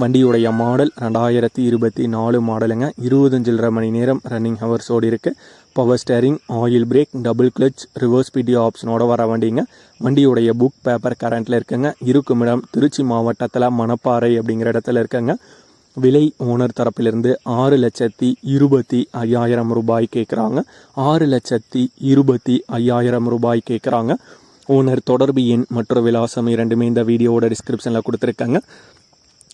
வண்டியுடைய மாடல் ரெண்டாயிரத்தி இருபத்தி நாலு மாடலுங்க. இருபது மணி நேரம் ரன்னிங் ஹவர்ஸ் ஓடி இருக்கு. Power steering oil brake double clutch reverse பிடி ஆப்ஷனோட வர வண்டிங்க. வண்டியுடைய புக் பேப்பர் கரண்ட்டில் இருக்குங்க. இருக்கும் இடம் திருச்சி மாவட்டத்தில் மணப்பாறை அப்படிங்கிற இடத்துல இருக்குங்க. விலை ஓனர் தரப்பிலிருந்து ஆறு லட்சத்தி இருபத்தி ஐயாயிரம் ரூபாய் கேட்குறாங்க ஆறு லட்சத்தி இருபத்தி ஐயாயிரம் ரூபாய் கேட்குறாங்க ஓனர் தொடர்பு எண் மற்றும் விலாசம் இரண்டுமே இந்த வீடியோவோட டிஸ்கிரிப்ஷனில் கொடுத்துருக்காங்க.